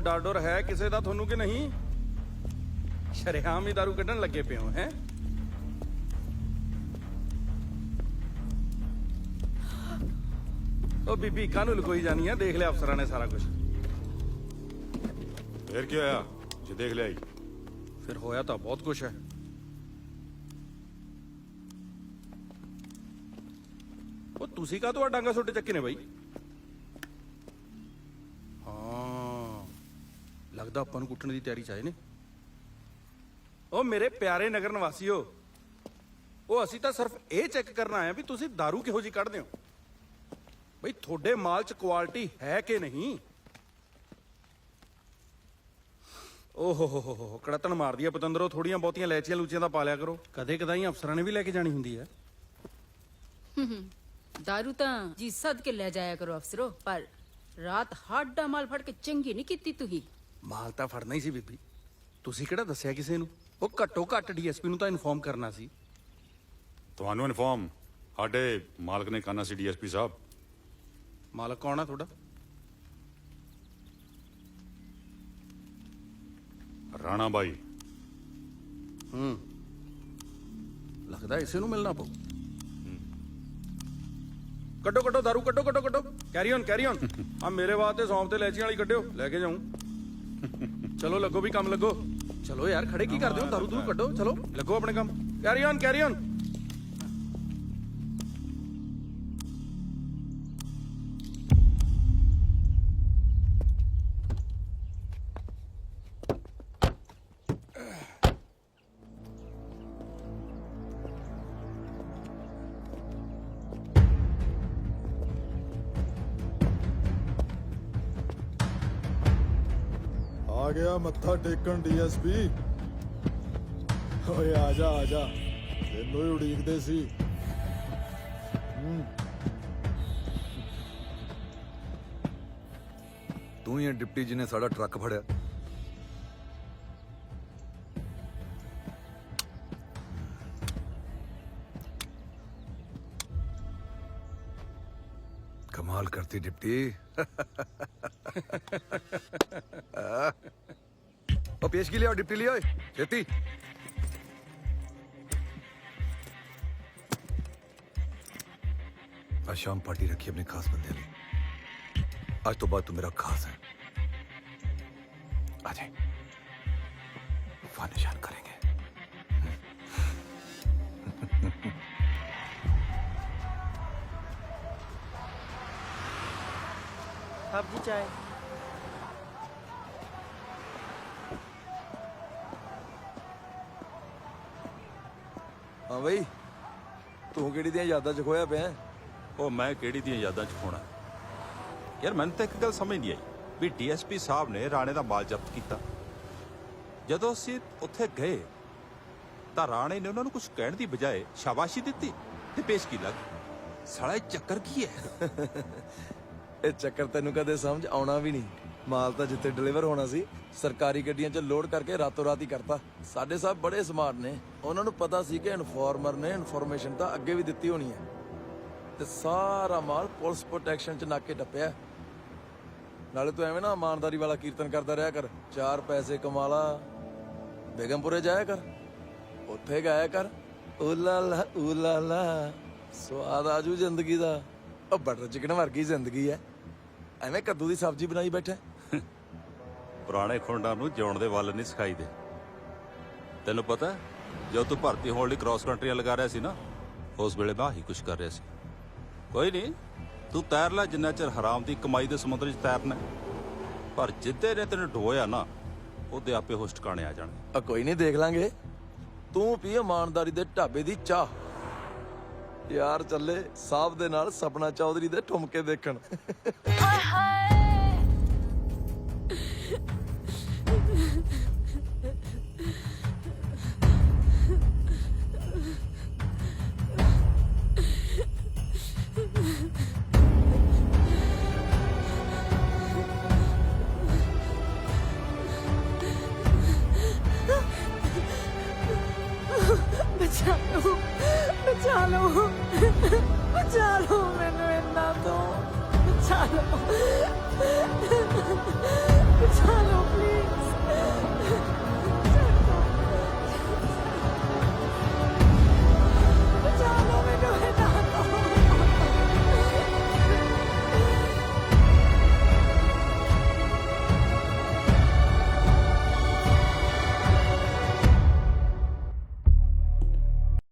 ਡਾਡਰ ਹੈ ਕਿਸੇ ਦਾ ਤੁਹਾਨੂੰ ਕਿ ਨਹੀਂ? ਸ਼ਰੇਆਮ ਹੀ ਦਾਰੂ ਕੱਢਣ ਲੱਗੇ ਪਿਓ ਹੈ ਉਹ ਬੀਬੀ ਕਾਹਨੂੰ ਲੁਕੋਈ ਜਾਨੀ ਆ ਦੇਖ ਲਿਆ ਅਫਸਰਾਂ ਨੇ ਸਾਰਾ ਕੁਝ ਫਿਰ ਕੀ ਹੋਇਆ? ਜੇ ਦੇਖ ਲਿਆ ਈ। ਫਿਰ ਹੋਇਆ ਤਾਂ ਬਹੁਤ ਕੁਝ ਹੈ। ਉਹ ਤੁਸੀਂ ਕਾ ਤੋਂ ਡਾਂਗਾ ਸੁੱਟ ਚੱਕੇ ਨੇ ਬਾਈ? ਲੱਗਦਾ ਆਪਾਂ ਨੂੰ ਕੁੱਟਣ ਦੀ ਤਿਆਰੀ ਚ ਆਏ ਨੇ ਉਹ ਮੇਰੇ ਪਿਆਰੇ ਨਗਰ ਨਿਵਾਸੀਓ ਉਹ ਅਸੀਂ ਤਾਂ ਸਿਰਫ ਇਹ ਚੈੱਕ ਕਰਨ ਆਏ ਆ ਵੀ ਤੁਸੀਂ दारू ਕਿਹੋ ਜੀ ਕੱਢਦੇ ਹੋ ਬਈ ਤੁਹਾਡੇ ਮਾਲ ਚ ਕੁਆਲਿਟੀ ਹੈ ਕਿ ਨਹੀਂ ਓਹ ਹੋ ਹੋ ਹੋ ਹੋ ਕੜਤਨ ਮਾਰਦੀ ਆ ਪਤੰਦਰੋ ਥੋੜੀਆਂ ਬਹੁਤੀਆਂ ਲੈਚੀਆਂ ਲੂਚੀਆਂ ਦਾ ਪਾ ਲਿਆ ਕਰੋ ਕਦੇ ਕਦਾਈ ਅਫਸਰਾਂ ਨੇ ਵੀ ਲੈ ਕੇ ਜਾਣੀ ਹੁੰਦੀ ਹੈ दारू ਤਾਂ ਜੀ ਸਦ ਕੇ ਲੈ ਜਾਇਆ ਕਰੋ ਅਫਸਰੋ ਪਰ ਰਾਤ ਹਾਡਾ ਮਾਲ ਫੜ ਕੇ ਚੰਗੀ ਨਹੀਂ ਕੀਤੀ ਤੁਸੀਂ ਮਾਲ ਤਾਂ ਫੜਨਾ ਹੀ ਸੀ ਬੀਬੀ। ਤੁਸੀਂ ਕਿਹੜਾ ਦੱਸਿਆ ਕਿਸੇ ਨੂੰ? ਉਹ ਘੱਟੋ ਘੱਟ ਡੀਐਸਪੀ ਨੂੰ ਤਾਂ ਇਨਫੋਰਮ ਕਰਨਾ ਸੀ। ਤੁਹਾਨੂੰ ਇਨਫੋਰਮ? ਸਾਡੇ ਮਾਲਕ ਨੇ ਕਰਨਾ ਸੀ ਡੀਐਸਪੀ ਸਾਹਿਬ। ਮਾਲਕ ਕੌਣ ਆ ਤੁਹਾਡਾ? ਰਾਣਾ ਬਾਈ। ਹੂੰ। ਲੱਗਦਾ ਇਸੇ ਨੂੰ ਮਿਲਣਾ ਪਊ। ਕੱਢੋ ਕੱਢੋ ਦਾਰੂ ਕੱਢੋ ਕੱਢੋ ਕੱਢੋ। ਕੈਰੀ ਔਨ ਕੈਰੀ ਔਨ ਆ ਮੇਰੇ ਵਾਸਤੇ ਸੌਂਫ ਤੇ ਲੈਚੀਆਂ ਵਾਲੀ ਕੱਢਿਓ ਲੈ ਕੇ ਜਾਉਂ ਚਲੋ ਲੱਗੋ ਵੀ ਕੰਮ ਲੱਗੋ। ਚਲੋ ਯਾਰ ਖੜੇ ਕੀ ਕਰਦੇ ਹੋ? ਦਾਰੂ ਦੂਰ ਕੱਢੋ ਚਲੋ। ਲੱਗੋ ਆਪਣੇ ਕੰਮ। ਕੈਰੀ ਔਨ ਕੈਰੀ ਔਨ ਆ ਗਿਆ ਮੱਥਾ ਟੇਕਣ ਡੀਐਸਪੀ ਓਏ ਆ ਜਾ ਆ ਜਾ ਤੈਨੂੰ ਹੀ ਉਡੀਕਦੇ ਸੀ ਤੂੰ ਹੀ ਹੈ ਡਿਪਟੀ ਜੀ ਨੇ ਸਾਡਾ ਟਰੱਕ ਫੜਿਆ ਕਮਾਲ ਕਰਤੀ ओ, पेश के लिए डिप्टी लिए खेती। आज शाम पार्टी रखी अपने खास बंदे लिए आज तो बात तो मेरा खास है। आज जाए निशान करेंगे। ਸਬਜ਼ੀ ਚਾਏ ਹਾਂ ਬਈ ਤੂੰ ਕਿਹੜੀ ਦੀਆਂ ਯਾਦਾਂ ਚ ਖੋਇਆ ਪਿਆ? ਉਹ ਮੈਂ ਕਿਹੜੀ ਦੀਆਂ ਯਾਦਾਂ 'ਚ ਖੋਣਾ? ਯਾਰ ਮੈਨੂੰ ਤਾਂ ਇੱਕ ਗੱਲ ਸਮਝ ਨਹੀਂ ਆਈ ਵੀ ਡੀਐਸਪੀ ਸਾਹਿਬ ਨੇ ਰਾਣੇ ਦਾ ਮਾਲ ਜ਼ਬਤ ਕੀਤਾ। ਜਦੋਂ ਅਸੀਂ ਉੱਥੇ ਗਏ ਤਾਂ ਰਾਣੇ ਨੇ ਉਹਨਾਂ ਨੂੰ ਕੁਝ ਕਹਿਣ ਦੀ ਬਜਾਏ ਸ਼ਾਬਾਸ਼ੀ ਦਿੱਤੀ ਤੇ ਪੇਸ਼ ਕੀ ਲੱਗ ਸਾਲਾ ਇਹ ਚੱਕਰ ਕੀ ਹੈ? ਇਹ ਚੱਕਰ ਤੈਨੂੰ ਕਦੇ ਸਮਝ ਆਉਣਾ ਵੀ ਨਹੀਂ। ਮਾਲ ਤਾਂ ਜਿੱਥੇ ਡਿਲੀਵਰ ਹੋਣਾ ਸੀ, ਸਰਕਾਰੀ ਗੱਡੀਆਂ 'ਚ ਲੋਡ ਕਰਕੇ ਰਾਤੋਂ ਰਾਤ ਹੀ ਕਰਤਾ। ਸਾਡੇ ਸਾਹਿਬ ਬੜੇ ਸਮਾਰਟ ਨੇ। ਉਹਨਾਂ ਨੂੰ ਪਤਾ ਸੀ ਕਿ ਇਨਫੋਰਮਰ ਨੇ ਇਨਫੋਰਮੇਸ਼ਨ ਤਾਂ ਅੱਗੇ ਵੀ ਦਿੱਤੀ ਹੋਣੀ ਹੈ। ਤੇ ਸਾਰਾ ਮਾਲ ਪੁਲਿਸ ਪ੍ਰੋਟੈਕਸ਼ਨ 'ਚ ਨਾਕੇ ਟੱਪਿਆ। ਨਾਲੇ ਤੂੰ ਐਵੇਂ ਨਾ ਇਮਾਨਦਾਰੀ ਵਾਲਾ ਕੀਰਤਨ ਕਰਦਾ ਰਿਹਾ ਕਰ। ਚਾਰ ਪੈਸੇ ਕਮਾ ਲਾ। ਬੇਗਮਪੁਰੇ ਜਾਇਆ ਕਰ। ਉੱਥੇ ਗਾਇਆ ਕਰ। ਓ ਲਾ ਸਵਾਦ ਆਜੂ ਜ਼ਿੰਦਗੀ ਦਾ। ਉਹ ਬਟਰ ਚਿਕਨ ਵਰਗੀ ਜ਼ਿੰਦਗੀ ਹੈ। ਐਵੇਂ ਕੱਦੂ ਦੀ ਸਬਜ਼ੀ ਬਣਾਈ ਬੈਠਾ ਪੁਰਾਣੇ ਖੁੰਡਾਂ ਨੂੰ ਜਿਉਣ ਦੇ ਵੱਲ ਨਹੀਂ ਸਿਖਾਈ ਦੇ ਤੈਨੂੰ ਪਤਾ ਹੈ, ਜਦੋਂ ਤੂੰ ਭਰਤੀ ਹੋਣ ਲਈ ਕ੍ਰਾਸ ਕੰਟਰੀਆਂ ਲਗਾ ਰਿਹਾ ਸੀ ਨਾ ਉਸ ਵੇਲੇ ਮੈਂ ਆਹੀ ਕੁਝ ਕਰ ਰਿਹਾ ਸੀ। ਕੋਈ ਨਹੀਂ ਤੂੰ ਤੈਰ ਲੈ ਜਿੰਨਾ ਚਿਰ ਹਰਾਮ ਦੀ ਕਮਾਈ ਦੇ ਸਮੁੰਦਰ 'ਚ ਤੈਰਨਾ ਹੈ। ਪਰ ਜਿੱਦੇ ਨੇ ਤੈਨੂੰ ਡੋਇਆ ਨਾ ਉਹਦੇ ਆਪੇ ਹੋਸ਼ ਟਿਕਾਣੇ ਆ ਜਾਣਗੇ ਆ ਕੋਈ ਨਹੀਂ ਦੇਖ ਲਾਂਗੇ। ਤੂੰ ਪੀ ਇਮਾਨਦਾਰੀ ਦੇ ਢਾਬੇ ਦੀ ਚਾਹ। ਯਾਰ ਚੱਲੇ ਸਾਹਿਬ ਦੇ ਨਾਲ ਸਪਨਾ ਚੌਧਰੀ ਦੇ ਠੁਮਕੇ ਦੇਖਣ। ਬਚਾ ਬਚਾ ਲਓ ਬਚਾ ਲਓ ਮੈਨੂੰ ਇੰਨਾ ਤੋਂ। ਬਚਾ ਲਓ ਬਚਾ ਲਓ ਪਲੀਜ਼